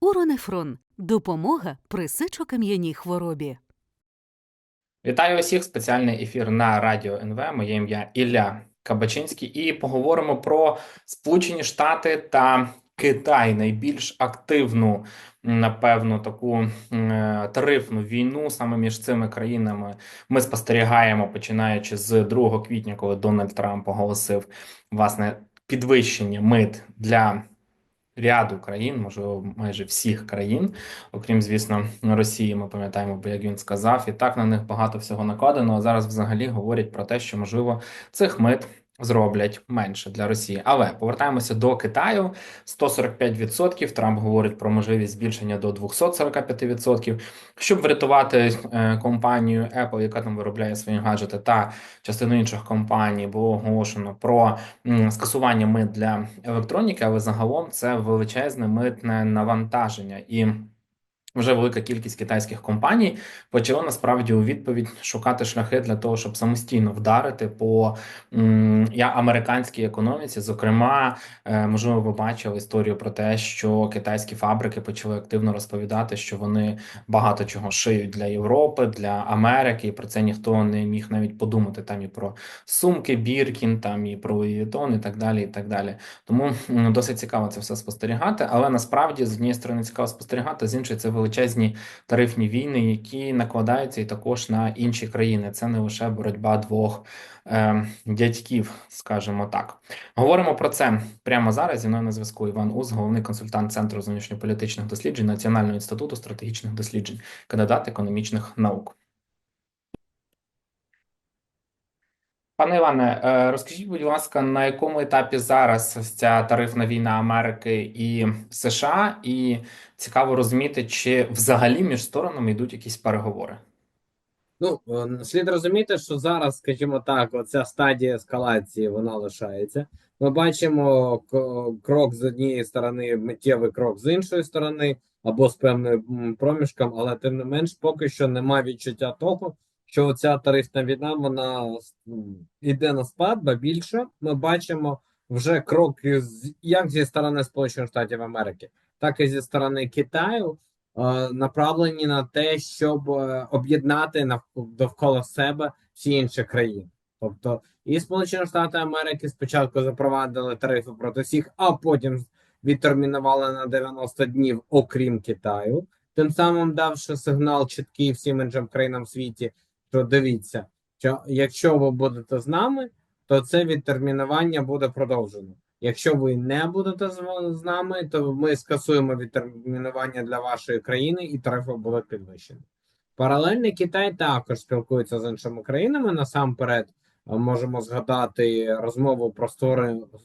Уронефрон допомога при сечокам'яній хворобі. Вітаю усіх! Спеціальний ефір на радіо НВ. Моє ім'я Ілля Кабачинський, і поговоримо про Сполучені Штати та Китай найбільш активну, напевно, таку е, тарифну війну саме між цими країнами. Ми спостерігаємо, починаючи з 2 квітня, коли Дональд Трамп оголосив власне підвищення мит для. Ряду країн, можливо, майже всіх країн, окрім, звісно, Росії, ми пам'ятаємо, бо як він сказав, і так на них багато всього накладено. А зараз взагалі говорять про те, що можливо цих мит зроблять менше для Росії. Але повертаємося до Китаю. 145%. Трамп говорить про можливість збільшення до 245%, щоб врятувати е, компанію Apple, яка там виробляє свої гаджети, та частину інших компаній було оголошено про скасування мит для електроніки, але загалом це величезне митне навантаження і. Вже велика кількість китайських компаній почала насправді у відповідь шукати шляхи для того, щоб самостійно вдарити по я американській економіці. Зокрема, е, можливо, ви бачили історію про те, що китайські фабрики почали активно розповідати, що вони багато чого шиють для Європи, для Америки, і про це ніхто не міг навіть подумати. Там і про сумки, Біркін, там і про Louis і так далі. І так далі. Тому досить цікаво це все спостерігати. Але насправді з однієї сторони цікаво спостерігати, з іншої це величезні тарифні війни, які накладаються і також на інші країни. Це не лише боротьба двох е, дядьків, скажімо так. Говоримо про це прямо зараз. Зі мною на зв'язку Іван Уз, головний консультант Центру зовнішньополітичних досліджень Національного інституту стратегічних досліджень, кандидат економічних наук. Пане Іване, е, розкажіть, будь ласка, на якому етапі зараз ця тарифна війна Америки і США, і цікаво розуміти, чи взагалі між сторонами йдуть якісь переговори? Ну, е, слід розуміти, що зараз, скажімо так, оця стадія ескалації вона лишається. Ми бачимо крок з однієї сторони, миттєвий крок з іншої сторони, або з певним проміжком, але тим не менш, поки що немає відчуття того, що ця тарифна війна вона м, іде на спад, ба більше ми бачимо вже кроки з як зі сторони Сполучених Штатів Америки, так і зі сторони Китаю е, направлені на те, щоб е, об'єднати довкола себе всі інші країни. Тобто і Сполучені Штати Америки спочатку запровадили тарифи проти всіх, а потім відтермінували на 90 днів, окрім Китаю, тим самим давши сигнал чіткий всім іншим країнам в світі, що дивіться, що якщо ви будете з нами, то це відтермінування буде продовжено. Якщо ви не будете з, нами, то ми скасуємо відтермінування для вашої країни і тарифи будуть підвищені. Паралельно Китай також спілкується з іншими країнами. Насамперед, е, можемо згадати розмову про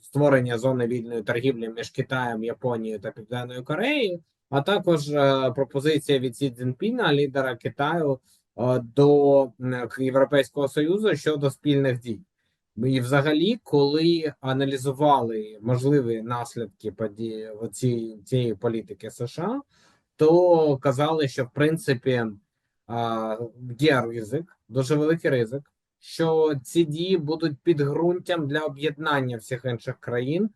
створення, зони вільної торгівлі між Китаєм, Японією та Південною Кореєю, а також е, пропозиція від Сі Цзіньпіна, лідера Китаю, до Європейського Союзу щодо спільних дій. І взагалі, коли аналізували можливі наслідки події оці- цієї політики США, то казали, що в принципі є ризик, дуже великий ризик, що ці дії будуть підґрунтям для об'єднання всіх інших країн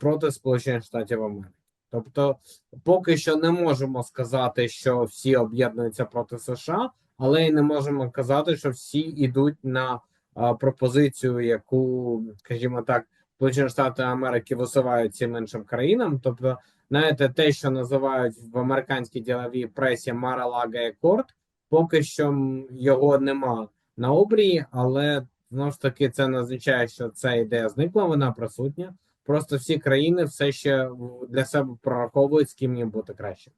проти Сполучених Штатів Америки. Тобто, поки що не можемо сказати, що всі об'єднуються проти США, але й не можемо казати, що всі йдуть на а, пропозицію, яку, скажімо так, Сполучені Штати Америки висувають цим іншим країнам. Тобто, знаєте, те, що називають в американській діловій пресі Мара-Лага Екорд, поки що його нема на обрії, але знову ж таки це не означає, що ця ідея зникла, вона присутня. Просто всі країни все ще для себе прораховують, з ким їм бути краще.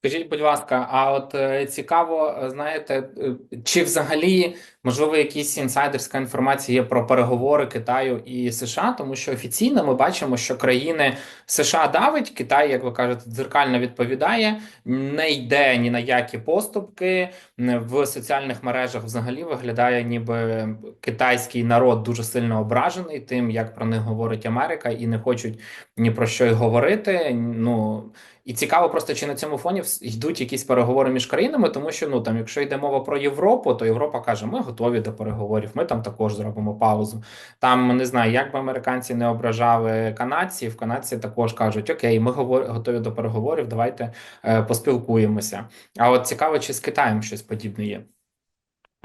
Скажіть, будь ласка, а от е, цікаво, е, знаєте, е, чи взагалі можливо якісь інсайдерська інформація є про переговори Китаю і США, тому що офіційно ми бачимо, що країни США давить, Китай, як ви кажете, дзеркально відповідає, не йде ні на які поступки в соціальних мережах. Взагалі виглядає, ніби китайський народ дуже сильно ображений тим, як про них говорить Америка, і не хочуть ні про що й говорити. Ну І цікаво просто, чи на цьому фоні йдуть якісь переговори між країнами, тому що ну там, якщо йде мова про Європу, то Європа каже, ми готові до переговорів, ми там також зробимо паузу. Там не знаю, як би американці не ображали канадців, канадці також кажуть: Окей, ми готові до переговорів, давайте е, поспілкуємося. А от цікаво, чи з Китаєм щось подібне є.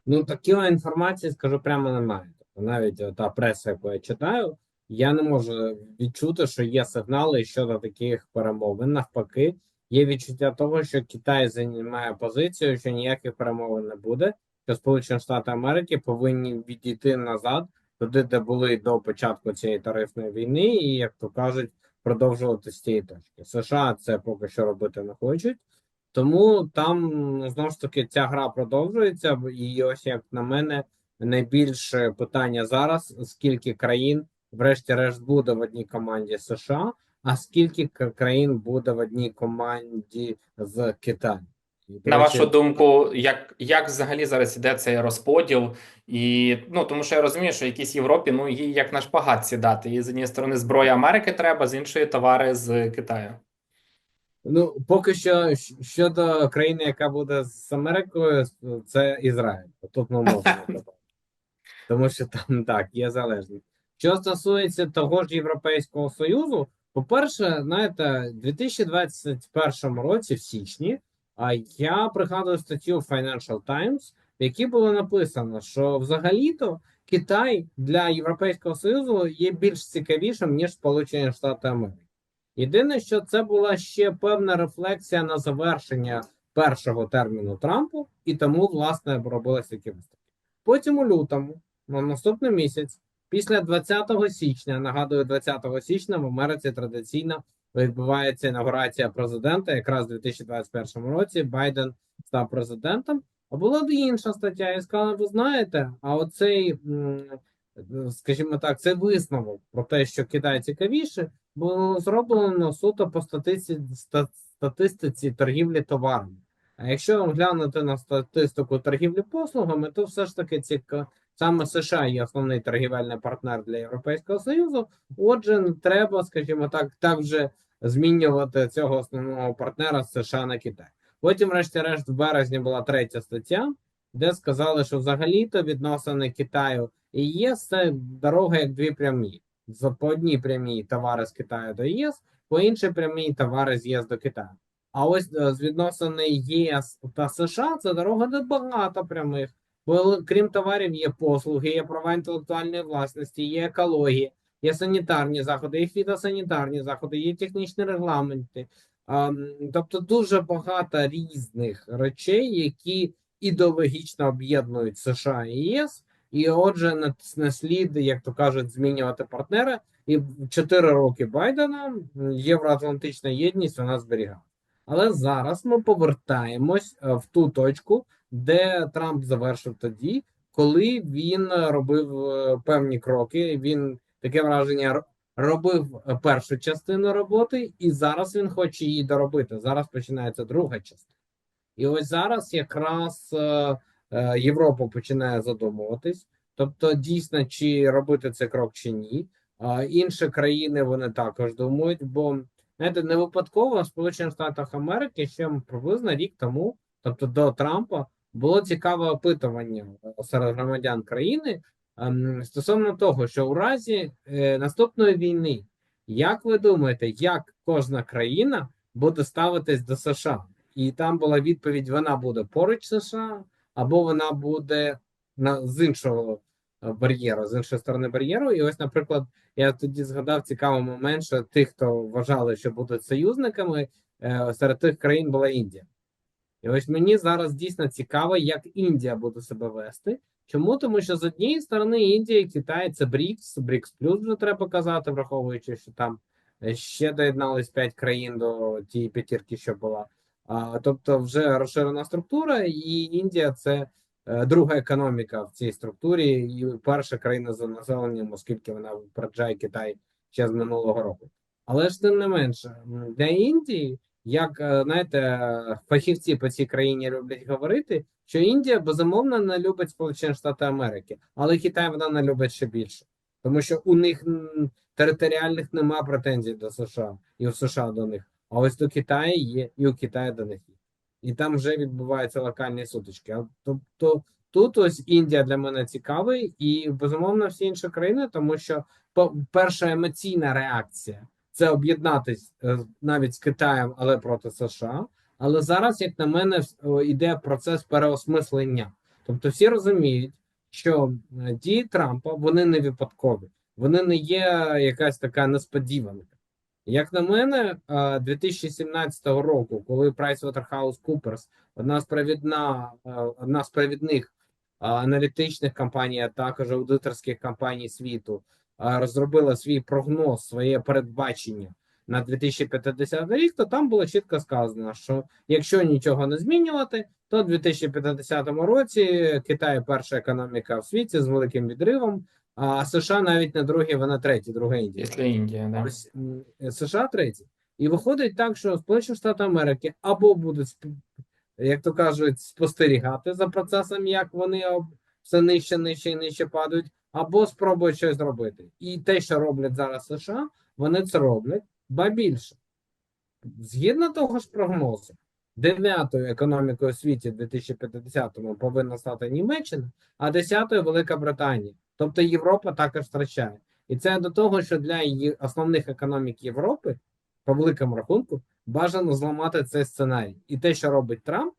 Ну, такої інформації, скажу прямо, немає. Тобто навіть та преса, яку я читаю, я не можу відчути, що є сигнали щодо таких перемовин. Навпаки, є відчуття того, що Китай займає позицію, що ніяких перемовин не буде, що Сполучені Штати Америки повинні відійти назад туди, де були до початку цієї тарифної війни, і як то кажуть, продовжувати з цієї точки. США це поки що робити не хочуть. Тому там знову ж таки ця гра продовжується, і ось як на мене, найбільше питання зараз: скільки країн, врешті-решт, буде в одній команді США, а скільки країн буде в одній команді з Китаєм? І, На вашу думку, як, як взагалі зараз іде цей розподіл? І ну тому що я розумію, що якійсь Європі ну їй як на шпагат сідати. І з однієї сторони зброя Америки треба, з іншої товари з Китаю. Ну, поки що щодо країни, яка буде з Америкою, це Ізраїль. Тут ми можемо добавити. Тому що там так, є залежність. Що стосується того ж Європейського Союзу, по-перше, знаєте, в 2021 році, в січні, а я пригадую статтю Financial Times, в якій було написано, що взагалі-то Китай для Європейського Союзу є більш цікавішим, ніж Сполучені Штати Америки. Єдине, що це була ще певна рефлексія на завершення першого терміну Трампу, і тому, власне, робилися такі виставки. Потім у лютому, на наступний місяць, після 20 січня, нагадую, 20 січня в Америці традиційно відбувається інаугурація президента. Якраз у 2021 році Байден став президентом. А була д- інша стаття, і сказала: ви знаєте, а оцей, скажімо так, цей висновок про те, що Китай цікавіше, було зроблено суто по статистиці, статистиці торгівлі товарами. А якщо глянути на статистику торгівлі послугами, то все ж таки ціка... саме США є основний торгівельний партнер для Європейського Союзу. Отже, треба, скажімо так, так вже змінювати цього основного партнера з США на Китай. Потім, врешті-решт, в березні була третя стаття, де сказали, що взагалі-то відносини Китаю і ЄС це дорога як дві прямі. По одній прямій товари з Китаю до ЄС, по іншій прямій товари з ЄС до Китаю. А ось е, з відносини ЄС та США це дорога де багато прямих. Бо крім товарів, є послуги, є права інтелектуальної власності, є екологія, є санітарні заходи, є фітосанітарні заходи, є технічні регламенти. Тобто дуже багато різних речей, які ідеологічно об'єднують США і ЄС. І отже, не, слід, як то кажуть, змінювати партнера. І 4 роки Байдена євроатлантична єдність вона зберігала. Але зараз ми повертаємось е, в ту точку, де Трамп завершив тоді, коли він робив е, певні кроки. Він таке враження робив е, першу частину роботи, і зараз він хоче її доробити. Зараз починається друга частина. І ось зараз якраз е, Європа починає задумуватись, тобто дійсно чи робити цей крок чи ні. А інші країни вони також думають, бо знаєте, не випадково в Сполучених Штатах Америки ще приблизно рік тому, тобто до Трампа, було цікаве опитування серед громадян країни ем, стосовно того, що у разі е, наступної війни, як ви думаєте, як кожна країна буде ставитись до США? І там була відповідь: вона буде поруч США, або вона буде на з іншого е, бар'єру, з іншої сторони бар'єру. І ось, наприклад, я тоді згадав цікавий момент, що тих, хто вважали, що будуть союзниками, е, серед тих країн була Індія. І ось мені зараз дійсно цікаво, як Індія буде себе вести. Чому? Тому що з однієї сторони Індія і Китай це БРІКС, БРІКС плюс вже треба казати, враховуючи, що там е, ще доєднались 5 країн до тієї п'ятірки, що була. А, тобто вже розширена структура, і Індія це е, друга економіка в цій структурі, і перша країна за населенням, оскільки вона випереджає Китай ще з минулого року. Але ж тим не менше, для Індії, як е, знаєте, фахівці по цій країні люблять говорити, що Індія безумовно не любить Сполучені Штати Америки, але Китай вона не любить ще більше, тому що у них територіальних нема претензій до США і у США до них. А ось до Китаю є, і у Китаю до них є. І там вже відбуваються локальні сутички. Тобто тут ось Індія для мене цікавий, і безумовно всі інші країни, тому що перша емоційна реакція це об'єднатись е, навіть з Китаєм, але проти США. Але зараз, як на мене, йде процес переосмислення. Тобто всі розуміють, що е, дії Трампа вони не випадкові, вони не є якась така несподіванка. Як на мене, е, 2017 року, коли PricewaterhouseCoopers, одна е, одна з провідних е, аналітичних компаній, а також аудиторських компаній світу, е, розробила свій прогноз, своє передбачення на 2050 рік, то там було чітко сказано, що якщо нічого не змінювати, то в 2050 році Китай перша економіка в світі з великим відривом, а США навіть не другі, вона треті, друга Індія. Після Індії, да. Ось США треті. І виходить так, що Сполучені Штати Америки або будуть, як то кажуть, спостерігати за процесом, як вони все нижче, нижче і нижче падають, або спробують щось зробити. І те, що роблять зараз США, вони це роблять, ба більше. Згідно того ж прогнозу, дев'ятою економікою у світі в 2050-му повинна стати Німеччина, а десятою Велика Британія. Тобто Європа також втрачає. І це до того, що для її основних економік Європи, по великому рахунку, бажано зламати цей сценарій. І те, що робить Трамп,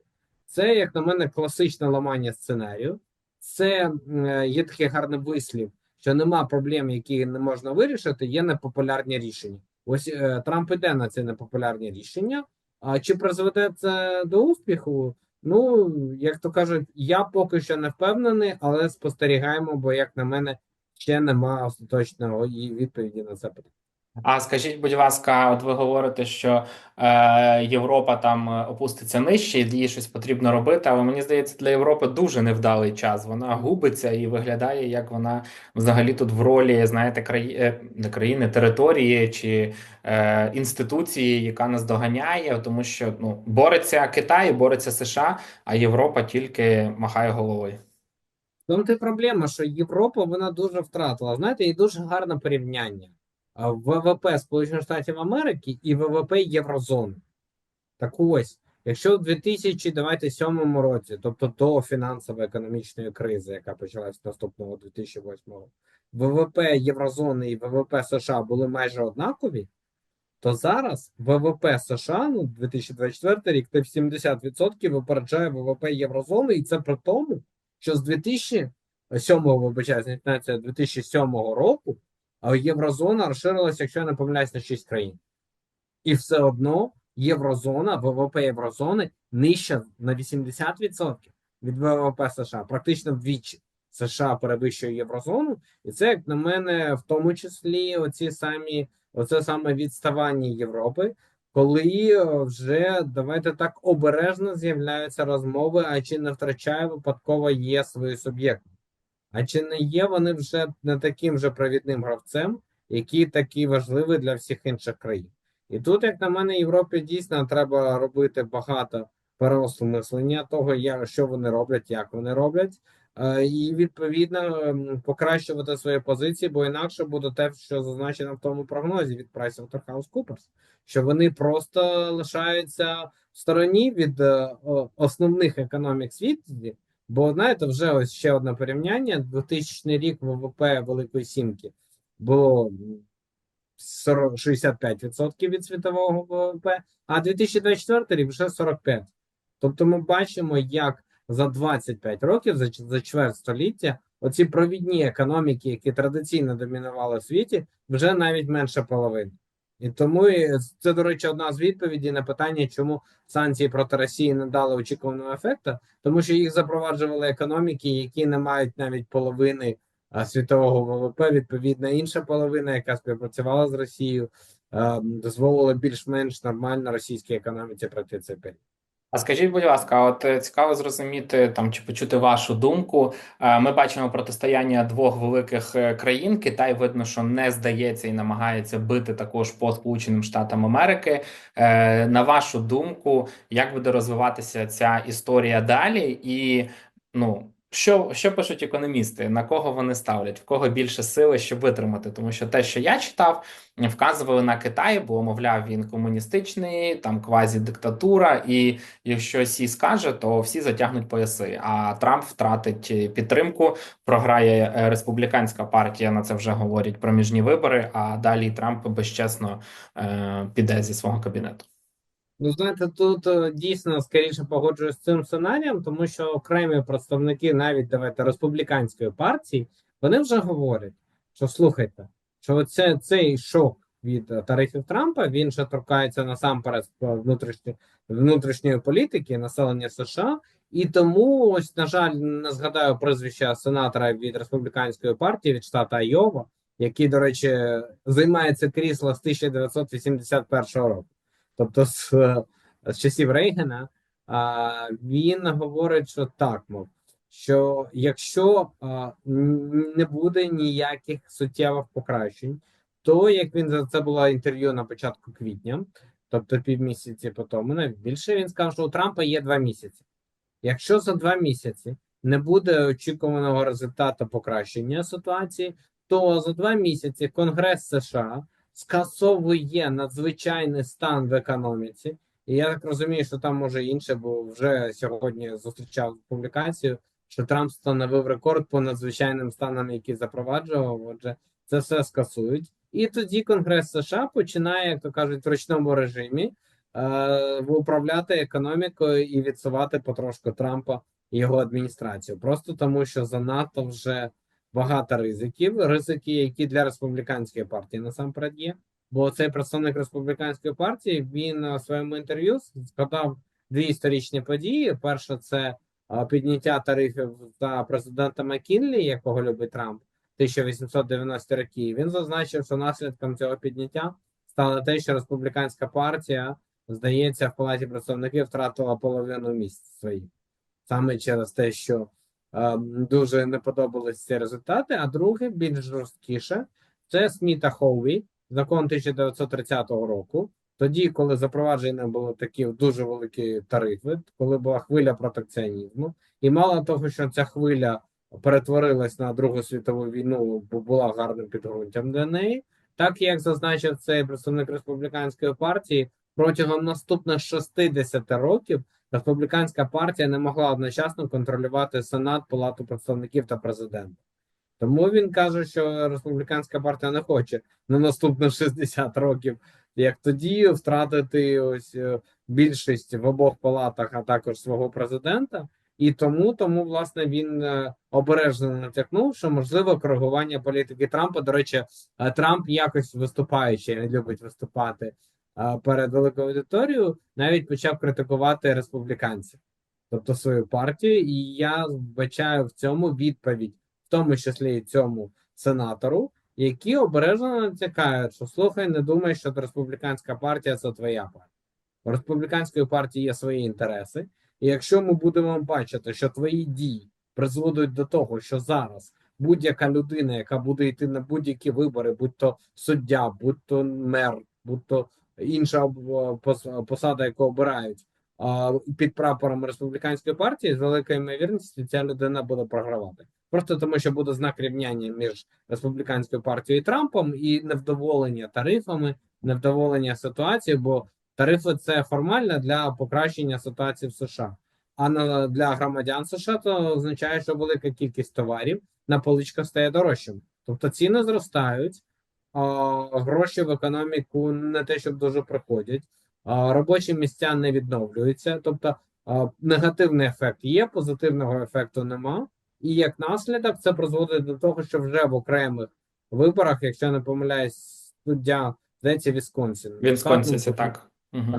це, як на мене, класичне ламання сценарію. Це е, є такий гарний вислів, що нема проблем, які не можна вирішити, є непопулярні рішення. Ось е, Трамп іде на ці непопулярні рішення. А чи призведе це до успіху? Ну, як то кажуть, я поки що не впевнений, але спостерігаємо, бо, як на мене, ще нема остаточного відповіді на це питання. А скажіть, будь ласка, от ви говорите, що е, Європа там е, опуститься нижче, і їй щось потрібно робити, але мені здається, для Європи дуже невдалий час. Вона губиться і виглядає, як вона взагалі тут в ролі, знаєте, краї... е, не країни, території чи е, інституції, яка нас доганяє, тому що ну, бореться Китай, бореться США, а Європа тільки махає головою. Тому ти проблема, що Європа вона дуже втратила. Знаєте, і дуже гарне порівняння. ВВП Сполучених Штатів Америки і ВВП Єврозони. Так ось, якщо в 2007 році, тобто до фінансово-економічної кризи, яка почалась наступного 2008 року, ВВП Єврозони і ВВП США були майже однакові, то зараз ВВП США ну 2024 рік в 70% випереджає ВВП Єврозони, і це при тому, що з 2007 вибачаюсь, не 15, 2007 року Єврозона розширилася, якщо я не помиляюсь, на 6 країн. І все одно Єврозона, ВВП Єврозони нижча на 80% від ВВП США, практично вдвічі. США перевищує Єврозону, і це, як на мене, в тому числі оці самі, оце саме відставання Європи, коли е, вже давайте так обережно з'являються розмови, а чи не втрачає випадково є свою суб'єктність. А чи не є вони вже не таким же провідним гравцем, який такий важливий для всіх інших країн? І тут, як на мене, Європі дійсно треба робити багато переосмислення того, що вони роблять, як вони роблять, е, і відповідно ем, покращувати свої позиції, бо інакше буде те, що зазначено в тому прогнозі від PricewaterhouseCoopers, що вони просто лишаються в стороні від е, основних економік світу. Бо знаєте, вже ось ще одне порівняння: 2000 рік ВВП Великої Сімки було 40 65% від світового ВВП, а 2024 рік вже 45%. Тобто ми бачимо, як за 25 років, за, за чверть століття, оці провідні економіки, які традиційно домінували в світі, вже навіть менше половини. І тому це, до речі, одна з відповідей на питання, чому санкції проти Росії не дали очікуваного ефекту, тому що їх запроваджували економіки, які не мають навіть половини світового ВВП. Відповідно, інша половина, яка співпрацювала з Росією, дозволила більш-менш нормально російській економіці пройти цей період. А скажіть, будь ласка, от е, цікаво зрозуміти там чи почути вашу думку. Е, Ми бачимо протистояння двох великих е, країн. Китай видно, що не здається і намагається бити також по Сполученим Штатам Америки. На вашу думку, як буде розвиватися ця історія далі? І ну Що, що пишуть економісти? На кого вони ставлять? В кого більше сили, щоб витримати? Тому що те, що я читав, вказували на Китай, бо мовляв, він комуністичний, там квазі-диктатура, і якщо Сі скаже, то всі затягнуть пояси. А Трамп втратить підтримку, програє е, республіканська партія. На це вже говорять проміжні вибори. А далі Трамп безчесно е, піде зі свого кабінету. Ну, знаєте, тут е, дійсно скоріше погоджуюсь з цим сценарієм, тому що окремі представники навіть давайте республіканської партії, вони вже говорять, що слухайте, що оце цей шок від е, тарифів Трампа він ще торкається насамперед е, внутрішньої внутрішньої політики населення США, і тому ось на жаль не згадаю прізвища сенатора від республіканської партії від штата Айова, який, до речі, займає це крісло з 1981 року. Тобто з, з часів Рейгана, а, він говорить, що так, мов, що якщо не буде ніяких суттєвих покращень, то як він за це було інтерв'ю на початку квітня, тобто півмісяці по тому, навіть більше він сказав, що у Трампа є два місяці. Якщо за два місяці не буде очікуваного результату покращення ситуації, то за два місяці Конгрес США скасовує надзвичайний стан в економіці. І я так розумію, що там може інше, бо вже сьогодні зустрічав публікацію, що Трамп встановив рекорд по надзвичайним станам, які запроваджував. Отже, це все скасують. І тоді Конгрес США починає, як то кажуть, в ручному режимі е, управляти економікою і відсувати потрошку Трампа і його адміністрацію. Просто тому, що занадто вже багато ризиків, ризики, які для республіканської партії насамперед є. Бо цей представник республіканської партії він на своєму інтерв'ю згадав дві історичні події. Перша це підняття тарифів за президента Маккінлі, якого любить Трамп, 1890 роки. Він зазначив, що наслідком цього підняття стало те, що республіканська партія, здається, в палаті представників втратила половину місць своїх саме через те, що е, дуже не подобались ці результати. А друге, більш жорсткіше, це Сміта Хоуві, закон 1930 року. Тоді, коли запроваджені були такі дуже великі тарифи, коли була хвиля протекціонізму, і мало того, що ця хвиля перетворилась на Другу світову війну, бо була гарним підґрунтям для неї, так як зазначив цей представник республіканської партії, протягом наступних 60 років республіканська партія не могла одночасно контролювати Сенат, Палату представників та президента. Тому він каже, що республіканська партія не хоче на наступних 60 років, як тоді, втратити ось е, більшість в обох палатах, а також свого президента. І тому, тому власне він е, обережно натякнув, що можливо коригування політики Трампа. До речі, е, Трамп якось виступаючи, не любить виступати перед великою аудиторією, навіть почав критикувати республіканців, тобто свою партію. І я вбачаю в цьому відповідь, в тому числі і цьому сенатору, які обережно натякають, що слухай, не думай, що республіканська партія це твоя партія. У республіканської партії є свої інтереси. І якщо ми будемо бачити, що твої дії призводять до того, що зараз будь-яка людина, яка буде йти на будь-які вибори, будь то суддя, будь то мер, будь то інша об- посада, яку обирають під прапором республіканської партії, з великою ймовірністю ця людина буде програвати. Просто тому, що буде знак рівняння між республіканською партією і Трампом і невдоволення тарифами, невдоволення ситуацією, бо Тарифи це формально для покращення ситуації в США. А на для громадян США то означає, що велика кількість товарів на поличках стає дорожчим. Тобто ціни зростають, гроші в економіку не те, щоб дуже приходять, робочі місця не відновлюються. Тобто негативний ефект є, позитивного ефекту нема. І як наслідок, це призводить до того, що вже в окремих виборах, якщо не помиляюсь, суддя здається, Вісконсін. В Вінсконсі, Так, так. Угу.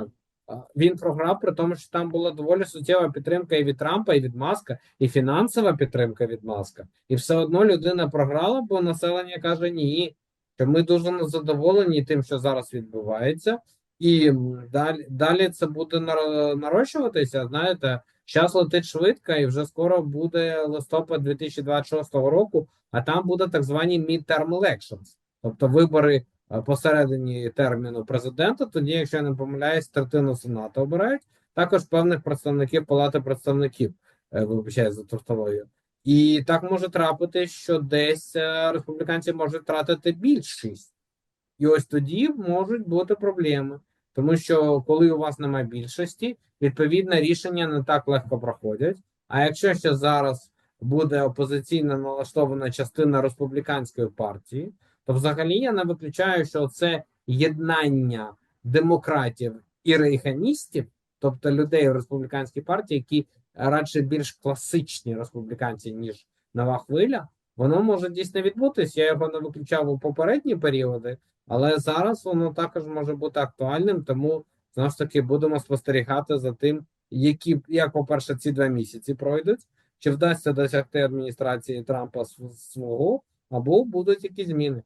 Так. Він програв, при тому, що там була доволі суттєва підтримка і від Трампа, і від Маска, і фінансова підтримка від Маска. І все одно людина програла, бо населення каже ні. Що ми дуже незадоволені тим, що зараз відбувається, і далі, далі це буде нар- нарощуватися. Знаєте, час летить швидко, і вже скоро буде листопад 2026 року, а там буде так звані midterm elections, тобто вибори е, посередині терміну президента. Тоді, якщо я не помиляюсь, третину сенату обирають. Також певних представників Палати представників, е, вибачаю за тавтологію. І так може трапити, що десь е, республіканці можуть втратити більшість. І ось тоді можуть бути проблеми. Тому що коли у вас немає більшості, відповідно рішення не так легко проходять. А якщо ще зараз буде опозиційно налаштована частина республіканської партії, то взагалі я не виключаю, що це єднання демократів і рейханістів, тобто людей в республіканській партії, які радше більш класичні республіканці, ніж нова хвиля, воно може дійсно відбутись. Я його не виключав у попередні періоди, але зараз воно також може бути актуальним, тому знову ж таки будемо спостерігати за тим, які як, по-перше, ці два місяці пройдуть, чи вдасться досягти адміністрації Трампа свого, або будуть якісь зміни.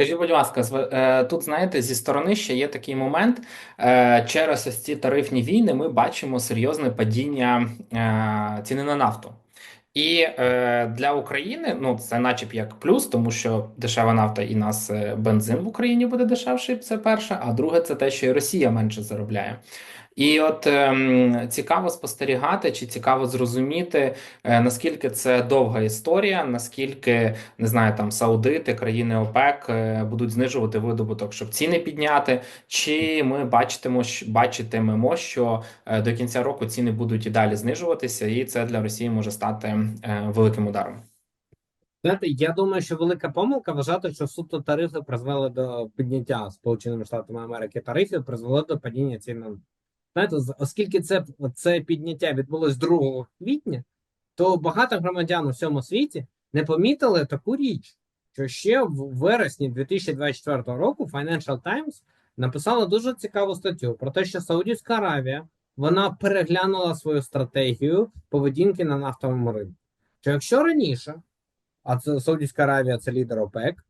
Скажіть, будь ласка, е, тут знаєте, зі сторони ще є такий момент. е, Через ось ці тарифні війни ми бачимо серйозне падіння е, ціни на нафту. І для України ну це начеб як плюс, тому що дешева нафта і нас бензин в Україні буде дешевший. Це перше. А друге, це те, що і Росія менше заробляє. І от ем, цікаво спостерігати, чи цікаво зрозуміти, е, наскільки це довга історія, наскільки не знаю, там Саудити, країни ОПЕК е, будуть знижувати видобуток, щоб ціни підняти, чи ми бачитимо, бачитимемо, що е, до кінця року ціни будуть і далі знижуватися, і це для Росії може стати е, великим ударом. Знаєте, я думаю, що велика помилка вважати, що суто тарифи призвели до підняття Сполученими Штатами Америки тарифів, призвело до падіння цін знаєте, оскільки це, це підняття відбулось 2 квітня, то багато громадян у всьому світі не помітили таку річ, що ще в вересні 2024 року Financial Times написала дуже цікаву статтю про те, що Саудівська Аравія вона переглянула свою стратегію поведінки на нафтовому ринку. Що якщо раніше а це Саудівська Аравія це лідер ОПЕК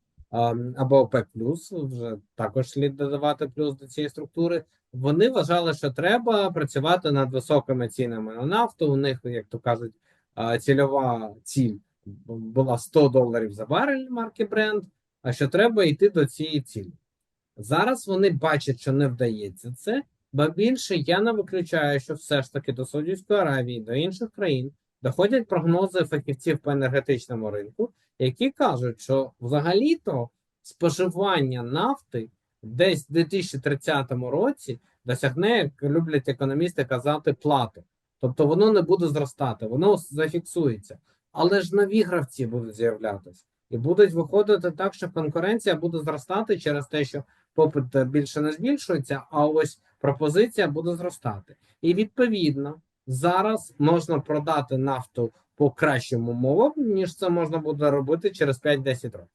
або плюс, вже також слід додавати плюс до цієї структури. Вони вважали, що треба працювати над високими цінами на нафту. У них, як то кажуть, цільова ціль була 100 доларів за барель марки Brent, а що треба йти до цієї цілі. Зараз вони бачать, що не вдається це, ба більше я не виключаю, що все ж таки до Саудівської Аравії, до інших країн доходять прогнози фахівців по енергетичному ринку, які кажуть, що взагалі-то споживання нафти десь в 2030 році досягне, як люблять економісти казати, плату. Тобто воно не буде зростати, воно зафіксується. Але ж нові гравці будуть з'являтися і будуть виходити так, що конкуренція буде зростати через те, що попит більше не збільшується, а ось пропозиція буде зростати. І відповідно зараз можна продати нафту по кращим умовам, ніж це можна буде робити через 5-10 років.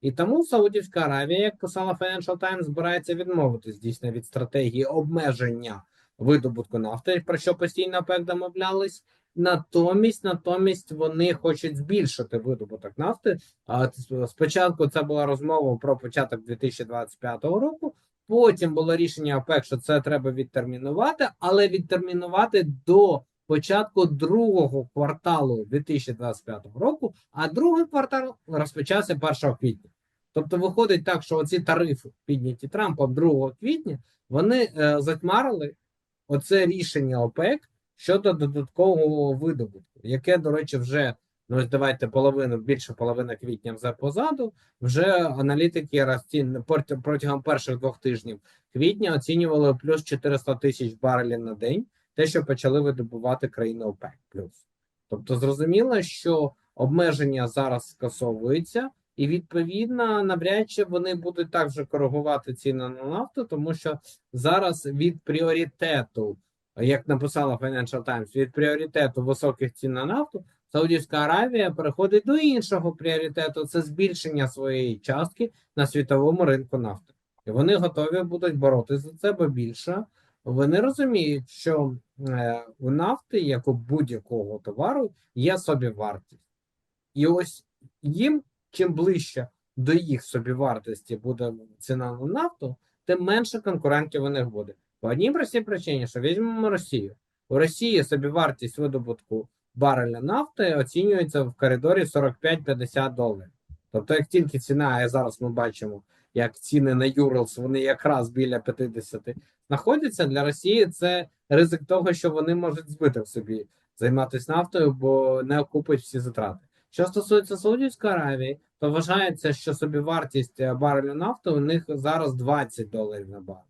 І тому Саудівська Аравія, як писала Financial Times, збирається відмовитись дійсно від стратегії обмеження видобутку нафти, про що постійно ОПЕК домовлялись. Натомість, натомість вони хочуть збільшити видобуток нафти. А спочатку це була розмова про початок 2025 року. Потім було рішення ОПЕК, що це треба відтермінувати, але відтермінувати до початку другого кварталу 2025 року, а другий квартал розпочався 1 квітня. Тобто виходить так, що оці тарифи, підняті Трампом 2 квітня, вони е, затьмарили оце рішення ОПЕК щодо додаткового видобутку, яке, до речі, вже ну ось давайте половину, більше половини квітня вже позаду. Вже аналітики розцін протягом перших двох тижнів квітня оцінювали плюс 400 тисяч барелів на день, те, що почали видобувати країни ОПЕК. Плюс. Тобто, зрозуміло, що обмеження зараз скасовуються, і відповідно навряд чи вони будуть так же коригувати ціни на нафту, тому що зараз від пріоритету, як написала Financial Times, від пріоритету високих цін на нафту, Саудівська Аравія переходить до іншого пріоритету це збільшення своєї частки на світовому ринку нафти. І вони готові будуть боротися за це, бо більше вони розуміють, що е, у нафти, як у будь-якого товару, є собівартість. І ось їм чим ближче до їх собівартості буде ціна на нафту, тим менше конкурентів у них буде. По одній простій причині, що візьмемо Росію. У Росії собівартість видобутку бареля нафти оцінюється в коридорі 45-50 доларів. Тобто, як тільки ціна, а зараз ми бачимо, як ціни на Юрлс, вони якраз біля 50 знаходяться для Росії. Це ризик того, що вони можуть збити в собі займатися нафтою, бо не окупить всі затрати. Що стосується Саудівської Аравії, то вважається, що собівартість е, барелю нафти у них зараз 20 доларів на барель.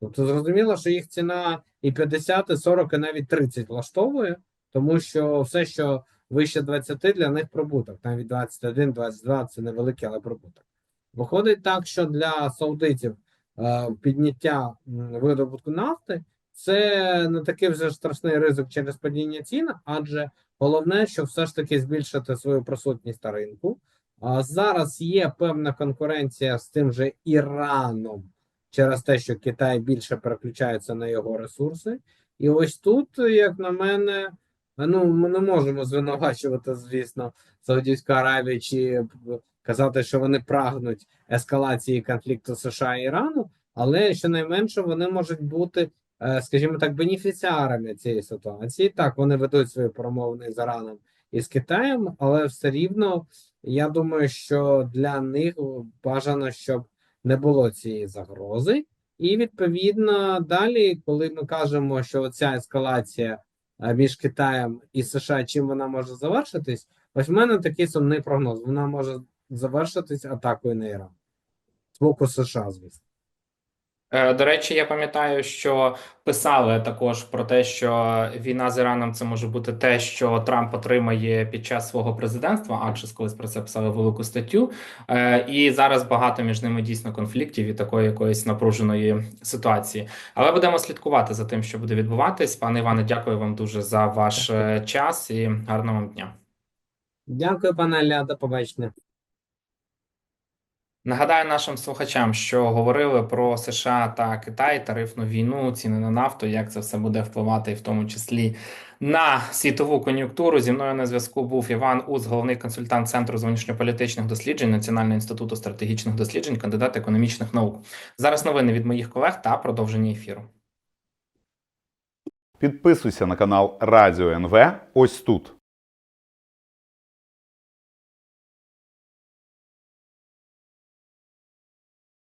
Тобто зрозуміло, що їх ціна і 50, і 40, і навіть 30 влаштовує, тому що все, що вище 20 для них прибуток, навіть 21, 22 це невеликий, але прибуток. Виходить так, що для саудитів е, підняття видобутку нафти це не такий вже страшний ризик через падіння цін, адже головне, що все ж таки збільшити свою присутність на ринку. А зараз є певна конкуренція з тим же Іраном через те, що Китай більше переключається на його ресурси. І ось тут, як на мене, ну ми не можемо звинувачувати, звісно, Саудівську Аравію чи казати, що вони прагнуть ескалації конфлікту США і Ірану, але щонайменше вони можуть бути, е, скажімо так, бенефіціарами цієї ситуації. Так, вони ведуть свої перемовини з Іраном і з Китаєм, але все рівно я думаю, що для них бажано, щоб не було цієї загрози. І відповідно далі, коли ми кажемо, що ця ескалація е, між Китаєм і США, чим вона може завершитись, ось в мене такий сумний прогноз. Вона може завершитись атакою на Іран з боку США, звісно. Е, До речі, я пам'ятаю, що писали також про те, що війна з Іраном це може бути те, що Трамп отримає під час свого президентства. Акшес колись про це писали велику статтю. Е, І зараз багато між ними дійсно конфліктів і такої якоїсь напруженої ситуації. Але будемо слідкувати за тим, що буде відбуватись. Пане Іване, дякую вам дуже за ваш е, час і гарного вам дня. Дякую, пане Ля, до побачення. Нагадаю нашим слухачам, що говорили про США та Китай, тарифну війну, ціни на нафту, як це все буде впливати, в тому числі на світову кон'юнктуру. Зі мною на зв'язку був Іван Уз, головний консультант Центру зовнішньополітичних досліджень Національного інституту стратегічних досліджень, кандидат економічних наук. Зараз новини від моїх колег та продовження ефіру. Підписуйся на канал Радіо НВ ось тут.